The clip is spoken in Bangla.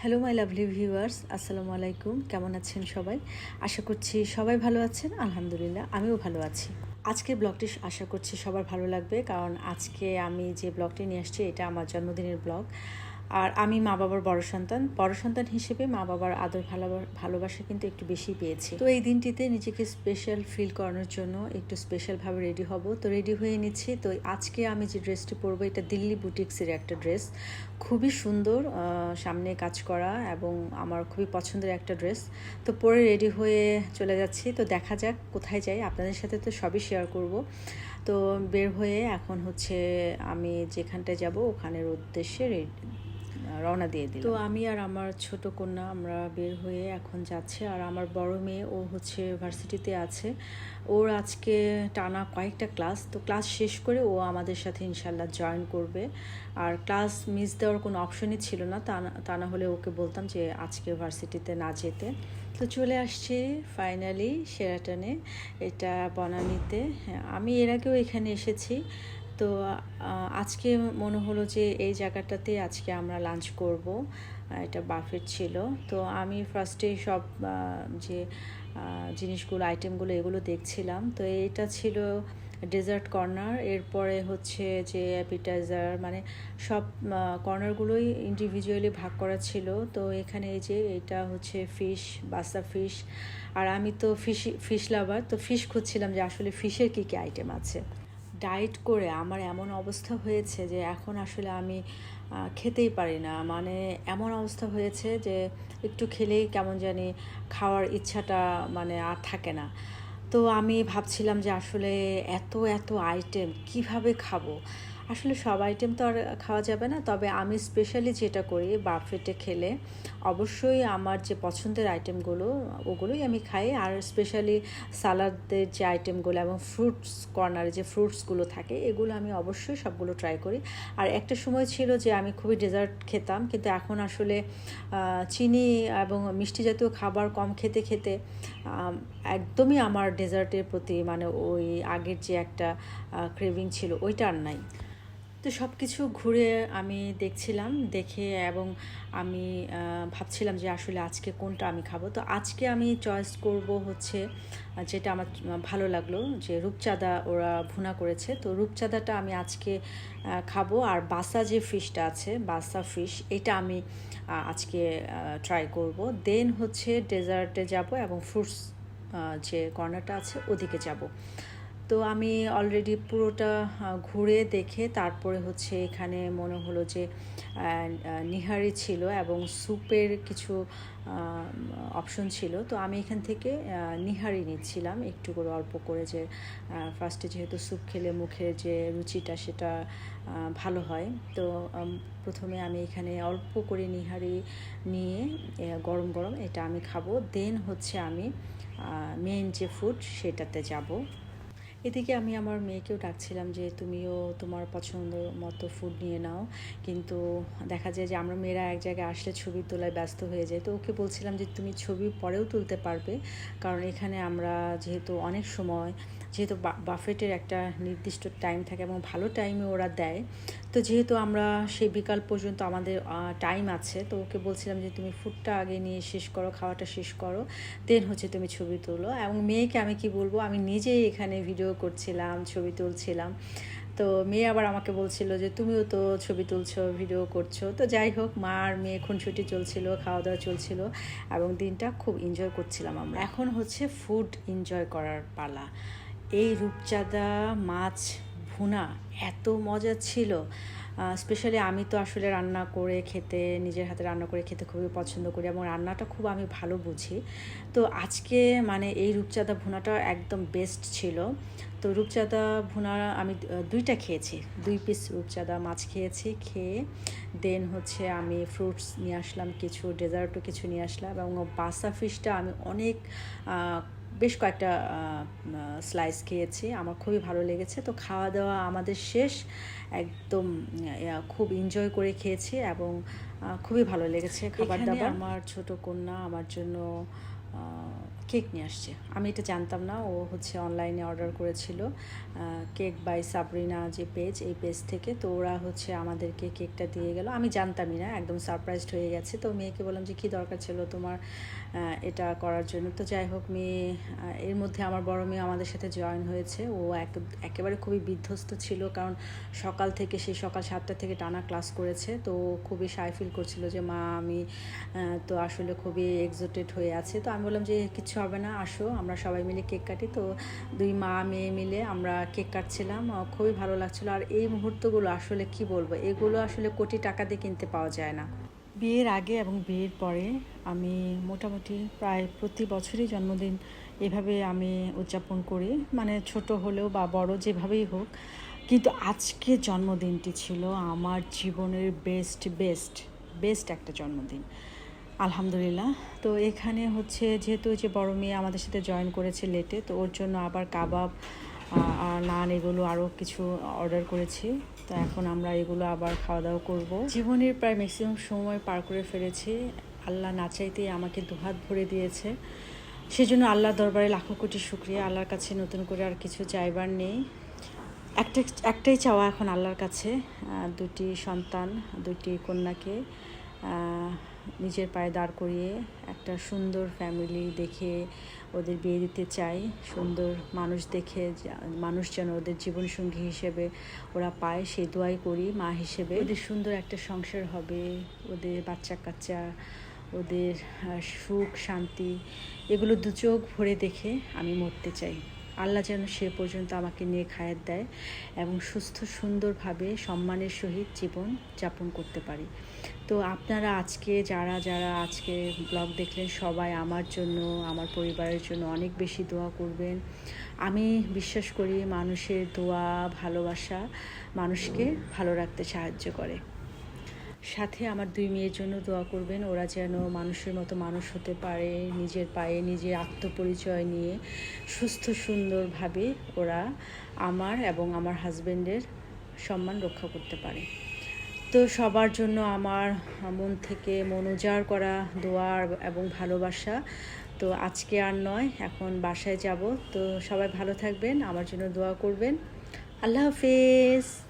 হ্যালো মাই লাভলি ভিউয়ার্স আসসালামু আলাইকুম কেমন আছেন সবাই? আশা করছি সবাই ভালো আছেন। আলহামদুলিল্লাহ, আমিও ভালো আছি। আজকে ব্লগটি আশা করছি সবার ভালো লাগবে, কারণ আজকে আমি যে ব্লগটি নিয়ে আসছি, এটা আমার জন্মদিনের ব্লগ। আর আমি মা বাবার বড় সন্তান। বড় সন্তান হিসেবে মা বাবার আদর ভালোবা- ভালোবাসা কিন্তু একটু বেশি পেয়েছি। তো এই দিনটিতে নিজেকে স্পেশাল ফিল করানোর জন্য একটু স্পেশালভাবে রেডি হব। তো রেডি হয়ে নিচ্ছি। তো আজকে আমি যে ড্রেসটি পরবো, এটা দিল্লি বুটিক্সের একটা ড্রেস খুবই সুন্দর সামনে কাজ করা এবং আমার খুবই পছন্দের একটা ড্রেস তো পরে রেডি হয়ে চলে যাচ্ছি। তো দেখা যাক কোথায় যাই। আপনাদের সাথে তো সবই শেয়ার করব। তো বের হয়ে এখন হচ্ছে আমি যেখানটায় যাব, ওখানের উদ্দেশ্যে রওনা দিয়ে দিই তো আমি আর আমার ছোট কন্যা আমরা বের হয়ে এখন যাচ্ছে আর আমার বড় মেয়ে ও হচ্ছে ভার্সিটিতে আছে। ওর আজকে টানা কয়েকটা ক্লাস তো ক্লাস শেষ করে ও আমাদের সাথে ইনশাল্লাহ জয়েন করবে। আর ক্লাস মিস দেওয়ার কোনো অপশনই ছিল না তা না হলে ওকে বলতাম যে আজকে ভার্সিটিতে না যেতে। তো চলে আসছি ফাইনালি সেরাটনে এটা বনানীতে। হ্যাঁ, আমি এর আগেও এখানে এসেছি। তো আজকে মনে হলো যে এই জায়গাটাতে আজকে আমরা লাঞ্চ করব। এটা বাফেট ছিল। তো আমি ফার্স্টে সব যে জিনিসগুলো আইটেমগুলো এগুলো দেখছিলাম। তো এটা ছিল ডেজার্ট কর্নার এরপরে হচ্ছে যে অ্যাপিটাইজার মানে সব কর্নারগুলোই ইন্ডিভিজুয়ালি ভাগ করা ছিল। তো এখানে এই যে এটা হচ্ছে ফিশ বাসা ফিশ আর আমি তো ফিশ ফিশ লাভার তো ফিশ খুঁজছিলাম যে আসলে ফিশের কী কী আইটেম আছে। ডায়েট করে আমার এমন অবস্থা হয়েছে যে এখন আসলে আমি খেতেই পারি না। মানে এমন অবস্থা হয়েছে যে একটু খেলেই কেমন জানি খাওয়ার ইচ্ছাটা মানে আর থাকে না। তো আমি ভাবছিলাম যে আসলে এত এত আইটেম কীভাবে খাব? আসলে সব আইটেম তো আর খাওয়া যাবে না, তবে আমি স্পেশালি যেটা করি বাফেটে খেলে, অবশ্যই আমার যে পছন্দের আইটেমগুলো ওগুলোই আমি খাই। আর স্পেশালি সালাদের যে আইটেমগুলো এবং ফ্রুটস কর্নারে যে ফ্রুটসগুলো থাকে, এগুলো আমি অবশ্যই সবগুলো ট্রাই করি। আর একটা সময় ছিল যে আমি খুবই ডেজার্ট খেতাম, কিন্তু এখন আসলে চিনি এবং মিষ্টি জাতীয় খাবার কম খেতে খেতে একদমই আমার ডেজার্টের প্রতি মানে ওই আগের যে একটা ক্রেভিং ছিল, ওইটা আর নাই। তো সব কিছু ঘুরে আমি দেখছিলাম, দেখে এবং আমি ভাবছিলাম যে আসলে আজকে কোনটা আমি খাব। তো আজকে আমি চয়েস করব হচ্ছে, যেটা আমার ভালো লাগল, যে রূপচাঁদা ওরা ভুনা করেছে। তো রূপচাঁদাটা আমি আজকে খাব। আর বাসা যে ফিশটা আছে, বাসা ফিশ, এটা আমি আজকে ট্রাই করব। দেন হচ্ছে ডেজার্টে যাব এবং ফ্রুটস যে কর্নারটা আছে, ওদিকে যাব। তো আমি অলরেডি পুরোটা ঘুরে দেখে তারপরে হচ্ছে এখানে মনে হলো যে নিহারি ছিল এবং স্যুপের কিছু অপশন ছিল। তো আমি এখান থেকে নিহারি নিচ্ছিলাম একটু করে অল্প করে যে ফার্স্টে যেহেতু স্যুপ খেলে মুখের যে রুচিটা সেটা ভালো হয়। তো প্রথমে আমি এখানে অল্প করে নিহারি নিয়ে গরম গরম এটা আমি খাব। দেন হচ্ছে আমি মেন যে ফুড সেটাতে যাব। এদিকে আমি আমার মেয়েকেও ডাকছিলাম যে, তুমিও তোমার পছন্দ মতো ফুড নিয়ে নাও। কিন্তু দেখা যায় যে, আমরা মেয়েরা এক জায়গায় আসলে ছবি তোলায় ব্যস্ত হয়ে যায়। তো ওকে বলছিলাম যে, তুমি ছবি পরেও তুলতে পারবে। কারণ এখানে আমরা যেহেতু অনেক সময় যেহেতু বাফেটের একটা নির্দিষ্ট টাইম থাকে এবং ভালো টাইমে ওরা দেয়, তো যেহেতু আমরা সেই বিকাল পর্যন্ত আমাদের টাইম আছে, তো ওকে বলছিলাম যে তুমি ফুডটা আগে নিয়ে শেষ করো, খাওয়াটা শেষ করো দেন হচ্ছে তুমি ছবি তোলো। এবং মেয়েকে আমি কি বলব, আমি নিজেই এখানে ভিডিও করছিলাম, ছবি তুলছিলাম। তো মেয়ে আবার আমাকে বলছিল যে তুমিও তো ছবি তুলছো ভিডিও করছ। তো যাই হোক, মা আর মেয়ে খুনসুটি চলছিল, খাওয়া দাওয়া চলছিল, এবং দিনটা খুব এনজয় করছিলাম আমরা। এখন হচ্ছে ফুড এনজয় করার পালা। এই রূপচাঁদা মাছ ভুনা এত মজা ছিল। স্পেশালি আমি তো আসলে রান্না করে খেতে, নিজের হাতে রান্না করে খেতে খুবই পছন্দ করি এবং রান্নাটা খুব আমি ভালো বুঝি। তো আজকে মানে এই রূপচাঁদা ভুনাটা একদম বেস্ট ছিল। তো রূপচাঁদা ভুনা আমি দুইটা খেয়েছি। দুই পিস রূপচাঁদা মাছ খেয়েছি, খেয়ে দেন হচ্ছে আমি ফ্রুটস নিয়ে আসলাম, কিছু ডেজার্টও কিছু নিয়ে আসলাম এবং বাসা ফিশটা আমি অনেক বেশ কয়েকটা স্লাইস খেয়েছি আমার খুবই ভালো লেগেছে। তো খাওয়া দাওয়া আমাদের শেষ একদম খুব এনজয় করে খেয়েছি এবং খুবই ভালো লেগেছে খাবার দাবার। আমার ছোট কন্যা আমার জন্য কেক নিয়ে আসছে। আমি এটা জানতাম না, ও হচ্ছে অনলাইনে অর্ডার করেছিল কেক বাই সাবরিনা যে পেজ এই পেজ থেকে। তো ওরা হচ্ছে আমাদেরকে কেকটা দিয়ে গেল। আমি জানতামই না, একদম সারপ্রাইজড হয়ে গেছে। তো মেয়েকে বললাম যে, কী দরকার ছিল তোমার এটা করার জন্য? তো যাই হোক, মেয়ে এর মধ্যে আমার বড় মেয়ে আমাদের সাথে জয়েন হয়েছে। ও এক, একেবারে খুবই বিধ্বস্ত ছিল, কারণ সকাল থেকে সেই সকাল সাতটা থেকে টানা ক্লাস করেছে। তো খুবই সাই ফিল করছিল যে, মা, আমি তো আসলে খুবই এক্সোটেড হয়ে আছে। তো আমি বললাম যে, কিছু হবে না, আসো, আমরা সবাই মিলে কেক কাটি। তো দুই মা, মেয়ে মিলে আমরা কেক কাটছিলাম খুবই ভালো লাগছিল। আর এই মুহূর্তগুলো আসলে কি বলব, এগুলো আসলে কোটি টাকা দিয়ে কিনতে পাওয়া যায় না। বিয়ের আগে এবং বিয়ের পরে আমি মোটামুটি প্রায় প্রতি বছরই জন্মদিন এভাবে আমি উদযাপন করি। মানে ছোট হলেও বা বড় যেভাবেই হোক, কিন্তু আজকে জন্মদিনটি ছিল আমার জীবনের বেস্ট বেস্ট বেস্ট একটা জন্মদিন। আলহামদুলিল্লাহ। তো এখানে হচ্ছে যেহেতু যে বড় মেয়ে আমাদের সাথে জয়েন করেছে লেটে তো ওর জন্য আবার কাবাব নান এগুলো আরও কিছু অর্ডার করেছি। তো এখন আমরা এগুলো আবার খাওয়া দাওয়া করব। জীবনের প্রায় ম্যাক্সিমাম সময় পার করে ফেলেছি। আল্লাহ না চাইতেই আমাকে দুহাত ভরে দিয়েছে। সেজন্য আল্লাহর দরবারে লাখো কোটি শুক্রিয়া। আল্লাহর কাছে নতুন করে আর কিছু চাইবার নেই। একটা, একটাই চাওয়া এখন আল্লাহর কাছে দুটি সন্তান, দুটি কন্যাকে। নিজের পায়ে দাঁড় করিয়ে একটা সুন্দর ফ্যামিলি দেখে ওদের বিয়ে দিতে চাই। সুন্দর মানুষ দেখে মানুষ যেন ওদের জীবনসঙ্গী হিসেবে ওরা পায় সেই দোয়াই করি মা হিসেবে। ওদের সুন্দর একটা সংসার হবে, ওদের বাচ্চা কাচ্চা ওদের সুখ, শান্তি, এগুলো দু চোখ ভরে দেখে আমি মরতে চাই। আল্লাহ যেন সে পর্যন্ত আমাকে নিয়ে খায়ের দেয় এবং সুস্থ সুন্দরভাবে সম্মানের সহিত জীবন যাপন করতে পারি। তো আপনারা আজকে যারা যারা আজকে ব্লগ দেখলেন, সবাই আমার জন্য, আমার পরিবারের জন্য অনেক বেশি দোয়া করবেন। আমি বিশ্বাস করি মানুষের দোয়া, ভালোবাসা মানুষকে ভালো রাখতে সাহায্য করে। সাথে আমার দুই মেয়ের জন্য দোয়া করবেন, ওরা যেন মানুষের মতো মানুষ হতে পারে, নিজের পায়ে নিজের আত্মপরিচয় নিয়ে সুস্থ, সুন্দরভাবে ওরা আমার এবং আমার হাজবেন্ডের সম্মান রক্ষা করতে পারে। তো সবার জন্য আমার মন থেকে মন করা দোয়ার এবং ভালোবাসা। তো আজকে আর নয়, এখন বাসায় যাব। তো সবাই ভালো থাকবেন, আমার জন্য দোয়া করবেন। আল্লাহ হাফেজ।